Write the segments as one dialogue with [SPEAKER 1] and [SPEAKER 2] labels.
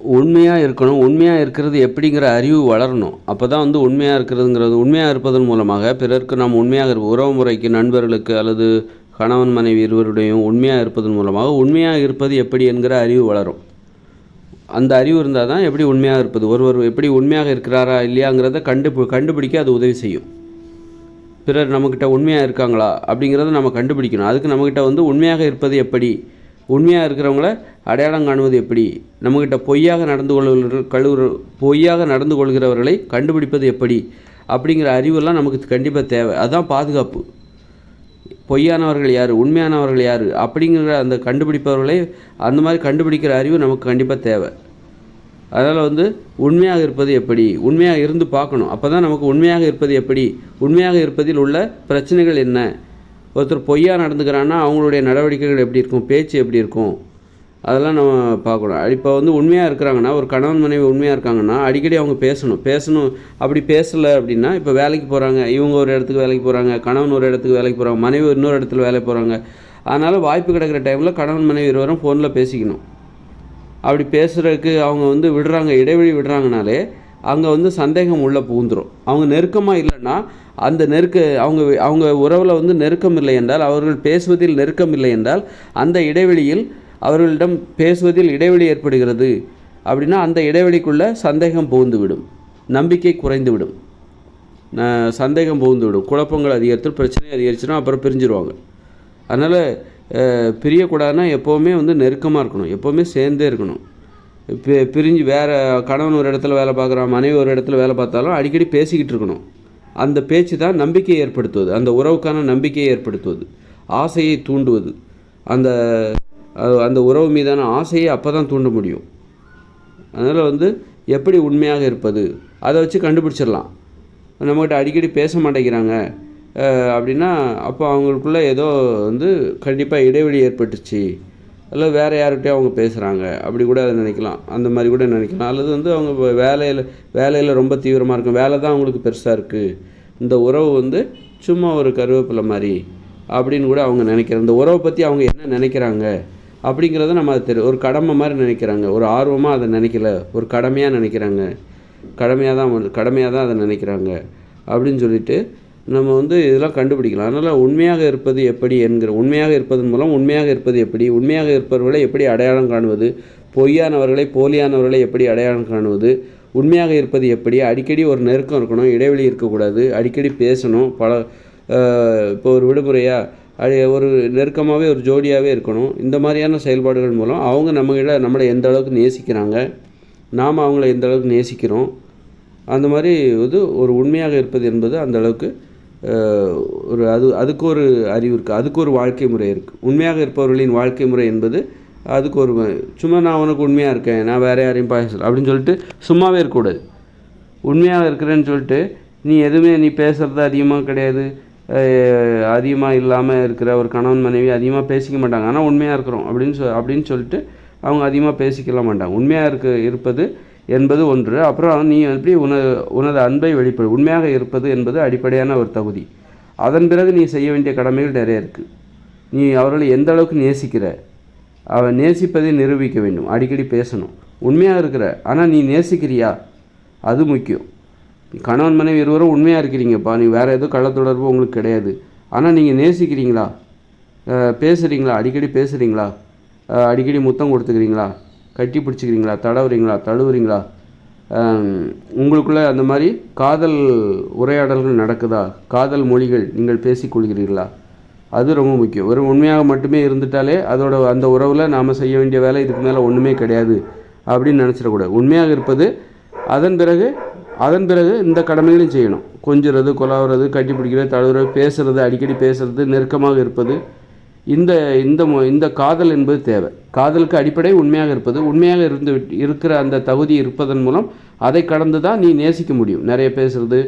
[SPEAKER 1] உண்மையாக இருக்கணும் உண்மையாக இருக்கிறது எப்படிங்கிற அறிவு வளரணும். அப்போ தான் வந்து உண்மையாக இருக்கிறதுங்கிறது உண்மையாக இருப்பதன் மூலமாக பிறருக்கு நாம் உண்மையாக இருப்போம் உறவு முறைக்கு நண்பர்களுக்கு அல்லது கணவன் மனைவி இருவருடையும் உண்மையாக இருப்பதன் மூலமாக உண்மையாக இருப்பது எப்படி என்கிற அறிவு வளரும். அந்த அறிவு இருந்தால் தான் எப்படி உண்மையாக இருப்பது ஒருவர் எப்படி உண்மையாக இருக்கிறாரா இல்லையாங்கிறத கண்டு கண்டுபிடிக்க அது உதவி செய்யும். பிறர் நம்மக்கிட்ட உண்மையாக இருக்காங்களா அப்படிங்கிறத நம்ம கண்டுபிடிக்கணும். அதுக்கு நம்மக்கிட்ட வந்து உண்மையாக இருப்பது எப்படி உண்மையாக இருக்கிறவங்கள அடையாளம் காணுவது எப்படி? நம்மக்கிட்ட பொய்யாக நடந்து கொள்கிற கழுவுற பொய்யாக நடந்து கொள்கிறவர்களை கண்டுபிடிப்பது எப்படி? அப்படிங்கிற அறிவெல்லாம் நமக்கு கண்டிப்பாக தேவை. அதுதான் பாதுகாப்பு. பொய்யானவர்கள் யார்? உண்மையானவர்கள் யார்? அப்படிங்கிற அந்த கண்டுபிடிப்பவர்களை அந்த மாதிரி கண்டுபிடிக்கிற அறிவு நமக்கு கண்டிப்பாக தேவை. அதனால் வந்து உண்மையாக இருப்பது எப்படி? உண்மையாக இருந்து பார்க்கணும். அப்போ தான் நமக்கு உண்மையாக இருப்பது எப்படி? உண்மையாக இருப்பதில் உள்ள பிரச்சனைகள் என்ன? ஒருத்தர் பொய்யா நடந்துக்கிறான்னா அவங்களுடைய நடவடிக்கைகள் எப்படி இருக்கும் பேச்சு எப்படி இருக்கும்? அதெல்லாம் நம்ம பார்க்கணும். இப்போ வந்து உண்மையாக இருக்கிறாங்கன்னா ஒரு கணவன் மனைவி உண்மையாக இருக்காங்கன்னா அடிக்கடி அவங்க பேசணும். பேசணும். அப்படி பேசலை அப்படின்னா இப்போ வேலைக்கு போகிறாங்க இவங்க ஒரு இடத்துக்கு வேலைக்கு போகிறாங்க கணவன் ஒரு இடத்துக்கு வேலைக்கு போகிறாங்க மனைவி இன்னொரு இடத்துல வேலைக்கு போகிறாங்க அதனால் வாய்ப்பு கிடைக்கிற டைமில் கணவன் மனைவி இருவரும் ஃபோனில் பேசிக்கணும். அப்படி பேசுகிறதுக்கு அவங்க வந்து விடுறாங்க. இடைவெளி விடுறாங்கனாலே அங்கே வந்து சந்தேகம் உள்ளே பூந்துடும் அவங்க நெருக்கமாக இல்லைன்னா அந்த நெருக்க அவங்க அவங்க உறவில் வந்து நெருக்கம் இல்லை என்றால் அவர்கள் பேசுவதில் நெருக்கம் இல்லை என்றால் அந்த இடைவெளியில் அவர்களிடம் பேசுவதில் இடைவெளி ஏற்படுகிறது. அப்படின்னா அந்த இடைவெளிக்குள்ளே சந்தேகம் புகுந்துவிடும். நம்பிக்கை குறைந்துவிடும். சந்தேகம் புகுந்துவிடும். குழப்பங்கள் அதிகரித்து பிரச்சனை அதிகரிச்சுன்னா அப்புறம் பிரிஞ்சிருவாங்க. அதனால் பிரியக்கூடாதுன்னா எப்போவுமே வந்து நெருக்கமாக இருக்கணும். எப்போவுமே சேர்ந்தே இருக்கணும். பி பிரிஞ்சு வேறு கணவன் ஒரு இடத்துல வேலை பார்க்குறான் மனைவி ஒரு இடத்துல வேலை பார்த்தாலும் அடிக்கடி பேசிக்கிட்டு இருக்கணும். அந்த பேச்சு தான் நம்பிக்கையை ஏற்படுத்துவது. அந்த உறவுக்கான நம்பிக்கையை ஏற்படுத்துவது. ஆசையை தூண்டுவது. அந்த அந்த உறவு மீதான ஆசையை அப்போ தான் தூண்ட முடியும். அதனால் வந்து எப்படி உண்மையாக இருப்பது? அதை வச்சு கண்டுபிடிச்சிடலாம். நம்மகிட்ட அடிக்கடி பேச மாட்டேங்கிறாங்க. அப்படின்னா அப்போ அவங்களுக்குள்ளே ஏதோ வந்து கண்டிப்பாக இடைவெளி ஏற்பட்டுச்சு இல்லை வேறு யார்கிட்டயோ அவங்க பேசுகிறாங்க அப்படி கூட அதை நினைக்கலாம். அந்த மாதிரி கூட நினைக்கலாம். அல்லது வந்து அவங்க வேலையில் வேலையில் ரொம்ப தீவிரமாக இருக்கும். வேலை தான் அவங்களுக்கு பெருசாக இருக்குது இந்த உறவு வந்து சும்மா ஒரு கருவேப்பிலை மாதிரி அப்படின்னு கூட அவங்க நினைக்கிறாங்க. இந்த உறவை பற்றி அவங்க என்ன நினைக்கிறாங்க? அப்படிங்கிறத நம்ம அது தெரியும் ஒரு கடமை மாதிரி நினைக்கிறாங்க. ஒரு ஆர்வமாக அதை நினைக்கல. ஒரு கடமையாக நினைக்கிறாங்க. கடமையாக தான் கடமையாக தான் அதை நினைக்கிறாங்க. அப்படின்னு சொல்லிட்டு நம்ம வந்து இதெல்லாம் கண்டுபிடிக்கலாம். அதனால் உண்மையாக இருப்பது எப்படி என்கிற உண்மையாக இருப்பதன் மூலம் உண்மையாக இருப்பது எப்படி உண்மையாக இருப்பவர்களை எப்படி அடையாளம் காணுவது பொய்யானவர்களை போலியானவர்களை எப்படி அடையாளம் காணுவது உண்மையாக இருப்பது எப்படி அடிக்கடி ஒரு நெருக்கம் இருக்கணும் இடைவெளி இருக்கக்கூடாது அடிக்கடி பேசணும் பல இப்போ ஒரு விடுமுறையாக அது ஒரு நெருக்கமாகவே ஒரு ஜோடியாகவே இருக்கணும். இந்த மாதிரியான செயல்பாடுகள் மூலம் அவங்க நம்மகிட்ட நம்மளை எந்த அளவுக்கு நேசிக்கிறாங்க நாம் அவங்கள எந்த அளவுக்கு நேசிக்கிறோம் அந்த மாதிரி இது ஒரு உண்மையாக இருப்பது என்பது அந்த அளவுக்கு ஒரு அது அதுக்கு ஒரு அறிவு இருக்குது அதுக்கு ஒரு வாழ்க்கை முறை இருக்குது உண்மையாக இருப்பவர்களின் வாழ்க்கை முறை என்பது அதுக்கு ஒரு சும்மா நான் உனக்கு உண்மையாக இருக்கேன் நான் வேறு யாரையும் பேசல அப்படின்னு சொல்லிட்டு சும்மாவே இருக்கக்கூடாது. உண்மையாக இருக்கிறேன்னு சொல்லிட்டு நீ எதுவுமே நீ பேசுகிறது அதிகமாக கிடையாது. அதிகமாக இல்லாமல் இருக்கிற ஒரு கணவன் மனைவி அதிகமாக பேசிக்க மாட்டாங்க. ஆனால் உண்மையாக இருக்கிறோம் அப்படின்னு சொ அப்படின்னு சொல்லிட்டு அவங்க அதிகமாக பேசிக்கலாம் மாட்டாங்க. உண்மையாக இருக்க இருப்பது என்பது ஒன்று. அப்புறம் நீ எப்படி உன உனது அன்பை வெளிப்படு. உண்மையாக இருப்பது என்பது அடிப்படையான ஒரு தகுதி. அதன் பிறகு நீ செய்ய வேண்டிய கடமைகள் நிறைய இருக்குது நீ அவர்களை எந்த அளவுக்கு நேசிக்கிற? அவன் நேசிப்பதை நிரூபிக்க வேண்டும். அடிக்கடி பேசணும். உண்மையாக இருக்கிற. ஆனால் நீ நேசிக்கிறியா? அது முக்கியம். கணவன் மனைவி இருவரும் உண்மையாக இருக்கிறீங்கப்பா. நீ வேறு எதுவும் கள்ள தொடர்பு உங்களுக்கு கிடையாது. ஆனால் நீங்கள் நேசிக்கிறீங்களா? பேசுகிறீங்களா அடிக்கடி பேசுகிறீங்களா அடிக்கடி முத்தம் கொடுத்துக்கிறீங்களா? கட்டி பிடிச்சிக்கிறீங்களா? தடவுறீங்களா? தழுவுறீங்களா? உங்களுக்குள்ளே அந்த மாதிரி காதல் உரையாடல்கள் நடக்குதா? காதல் மொழிகள் நீங்கள் பேசிக்கொள்கிறீர்களா அது ரொம்ப முக்கியம். ஒரு உண்மையாக மட்டுமே இருந்துட்டாலே அதோட அந்த உறவில் நாம் செய்ய வேண்டிய வேலை இதுக்கு மேலே ஒன்றுமே கிடையாது அப்படின்னு நினச்சிடக்கூடாது. உண்மையாக இருப்பது அதன் பிறகு அதன் பிறகு இந்த கடமைகளையும் செய்யணும். கொஞ்சுறது கொலாவுறது கட்டி பிடிக்கிறது தழுவுறது பேசுறது அடிக்கடி பேசுறது நெருக்கமாக இருப்பது இந்த இந்த இந்த காதல் என்பது தேவை. காதலுக்கு அடிப்படை உண்மையாக இருப்பது உண்மையாக இருந்து இருக்கிற அந்த தகுதி இருப்பதன் மூலம் அதை கடந்து தான் நீ நேசிக்க முடியும். நிறைய பேசுறது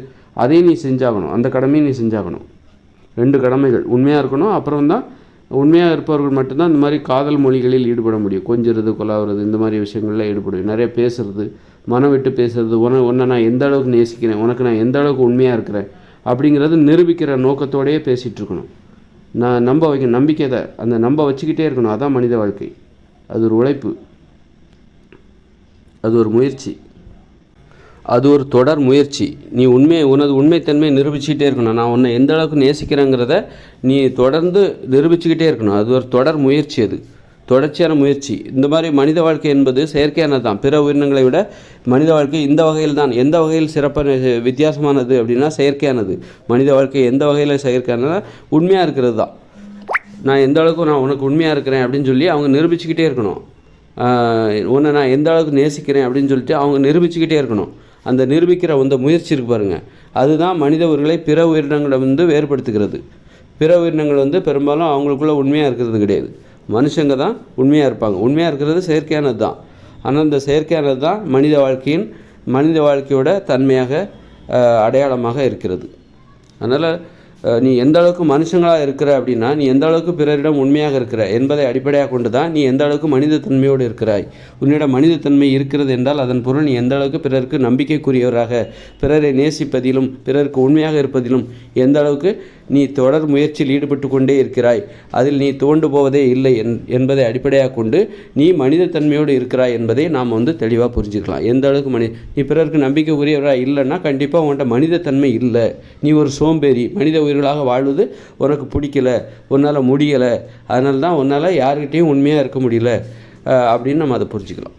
[SPEAKER 1] அதையும் நீ செஞ்சாகணும். அந்த கடமையும் நீ செஞ்சாகணும். ரெண்டு கடமைகள். உண்மையாக இருக்கணும் அப்புறம் தான் உண்மையாக இருப்பவர்கள் மட்டும்தான் இந்த மாதிரி காதல் மொழிகளில் ஈடுபட முடியும். கொஞ்சிறது கொலாவுறது இந்த மாதிரி விஷயங்களில் ஈடுபடும் நிறைய பேசுறது மனம் விட்டு பேசுறது உன உன்னை நான் எந்த அளவுக்கு நேசிக்கிறேன் உனக்கு நான் எந்த அளவுக்கு உண்மையாக இருக்கிறேன் அப்படிங்கிறது நிரூபிக்கிற நோக்கத்தோடயே பேசிகிட்டு இருக்கணும். நான் நம்ப வைக்க நம்பிக்கை தான் அந்த நம்ப வச்சுக்கிட்டே இருக்கணும். அதான் மனித வாழ்க்கை. அது ஒரு உழைப்பு. அது ஒரு முயற்சி. அது ஒரு தொடர் முயற்சி. நீ உண்மையை உனது உண்மைத்தன்மையை நிரூபிச்சுக்கிட்டே இருக்கணும். நான் உன்னை எந்த அளவுக்கு நேசிக்கிறேங்கிறத நீ தொடர்ந்து நிரூபிச்சுக்கிட்டே இருக்கணும். அது ஒரு தொடர் முயற்சி அது. தொடர்ச்சியான முயற்சி. இந்த மாதிரி மனித வாழ்க்கை என்பது செயற்கையானது தான் பிற உயிரினங்களை விட மனித வாழ்க்கை இந்த வகையில் தான் எந்த வகையில் சிறப்பான வித்தியாசமானது அப்படின்னா செயற்கையானது. மனித வாழ்க்கை எந்த வகையில் செயற்கையானதுனா உண்மையாக இருக்கிறது தான் நான் எந்த அளவுக்கு நான் உனக்கு உண்மையாக இருக்கிறேன் அப்படின்னு சொல்லி அவங்க நிரூபிச்சுக்கிட்டே இருக்கணும். உன்னை நான் எந்த அளவுக்கு நேசிக்கிறேன் அப்படின்னு சொல்லிட்டு அவங்க நிரூபிச்சுக்கிட்டே இருக்கணும். அந்த நிரூபிக்கிற அந்த முயற்சி இருக்கு பாருங்கள் அதுதான் மனித உயிர்களை பிற உயிரினங்களை வந்து வேறுபடுத்துகிறது. பிற உயிரினங்கள் வந்து பெரும்பாலும் அவங்களுக்குள்ள உண்மையாக இருக்கிறது கிடையாது. மனுஷங்க தான் உண்மையாக இருப்பாங்க. உண்மையாக இருக்கிறது செயற்கையானது தான். ஆனால் இந்த செயற்கையானது தான் மனித வாழ்க்கையின் மனித வாழ்க்கையோட தன்மையாக அடையாளமாக இருக்கிறது. அதனால் நீ எந்த அளவுக்கு மனுஷங்களாக இருக்கிற அப்படின்னா நீ எந்த அளவுக்கு பிறரிடம் உண்மையாக இருக்கிற என்பதை அடிப்படையாக கொண்டு தான் நீ எந்த அளவுக்கு மனிதத்தன்மையோடு இருக்கிறாய். உன்னிடம் மனிதத்தன்மை இருக்கிறது என்றால் அதன் பொருள் நீ எந்த அளவுக்கு பிறருக்கு நம்பிக்கைக்குரியவராக பிறரை நேசிப்பதிலும் பிறருக்கு உண்மையாக இருப்பதிலும் எந்த அளவுக்கு நீ தொடர் முயற்சியில் ஈடுபட்டு கொண்டே இருக்கிறாய். அதில் நீ தோண்டு போவதே இல்லை என் என்பதை அடிப்படையாக கொண்டு நீ மனிதத்தன்மையோடு இருக்கிறாய் என்பதை நாம் வந்து தெளிவாக புரிஞ்சுக்கலாம். எந்த அளவுக்கு மனி நீ பிறருக்கு நம்பிக்கை உரியவராக இல்லைன்னா கண்டிப்பாக உன்கிட்ட மனிதத்தன்மை இல்லை. நீ ஒரு சோம்பேறி மனித உயிர்களாக வாழ்வது உனக்கு பிடிக்கல உன்னால் முடியலை. அதனால தான் உன்னால் யாருக்கிட்டேயும் உண்மையாக இருக்க முடியல அப்படின்னு நம்ம அதை புரிஞ்சுக்கலாம்.